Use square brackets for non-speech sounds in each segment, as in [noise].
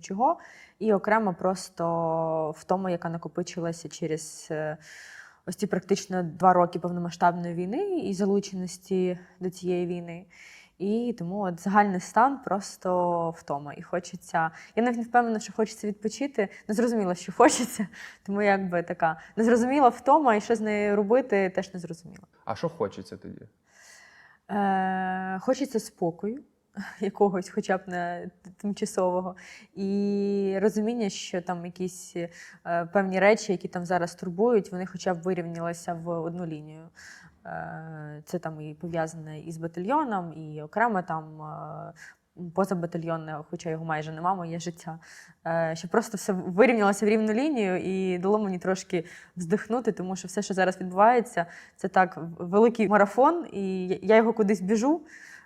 чого, і окремо просто втома, яка накопичилася через е, ось ці практично два роки повномасштабної війни і залученості до цієї війни. І тому от загальний стан просто втома. І хочеться. Я навіть не впевнена, що хочеться відпочити. Не зрозуміла, що хочеться. Тому якби така незрозуміла втома, і що з нею робити, теж не зрозуміла. А що хочеться тоді? Е, хочеться спокою, [laughs] якогось, хоча б не тимчасового, і розуміння, що там якісь е, певні речі, які там зараз турбують, вони хоча б вирівнялися в одну лінію. Е, це там і пов'язане із батальйоном, і окремо там. е, Позабатальйонне, хоча його майже нема, моє життя. Щоб просто все вирівнялося в рівну лінію і дало мені трошки вздихнути, тому що все, що зараз відбувається, це так великий марафон, і я його кудись біжу.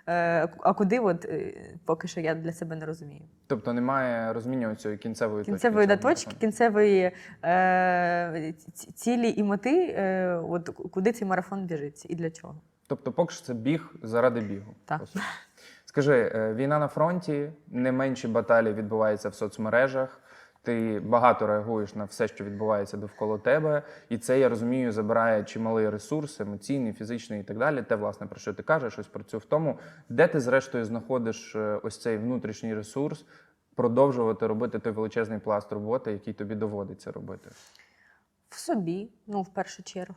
Е, А куди, от е, поки що я для себе не розумію. Тобто немає розуміння цієї кінцевої. Кінцевої точки, кінцевої е, цілі і мети, е, от куди цей марафон біжить і для чого. Тобто, поки що це біг заради бігу. Так. Скажи, війна на фронті, не менші баталії відбуваються в соцмережах. Ти багато реагуєш на все, що відбувається довкола тебе, і це я розумію, забирає чималий ресурс, емоційний, фізичний і так далі. Те, власне, про що ти кажеш, ось про цю втому. Де ти, зрештою, знаходиш е, ось цей внутрішній ресурс, продовжувати робити той величезний пласт роботи, який тобі доводиться робити? В собі, ну, в першу чергу.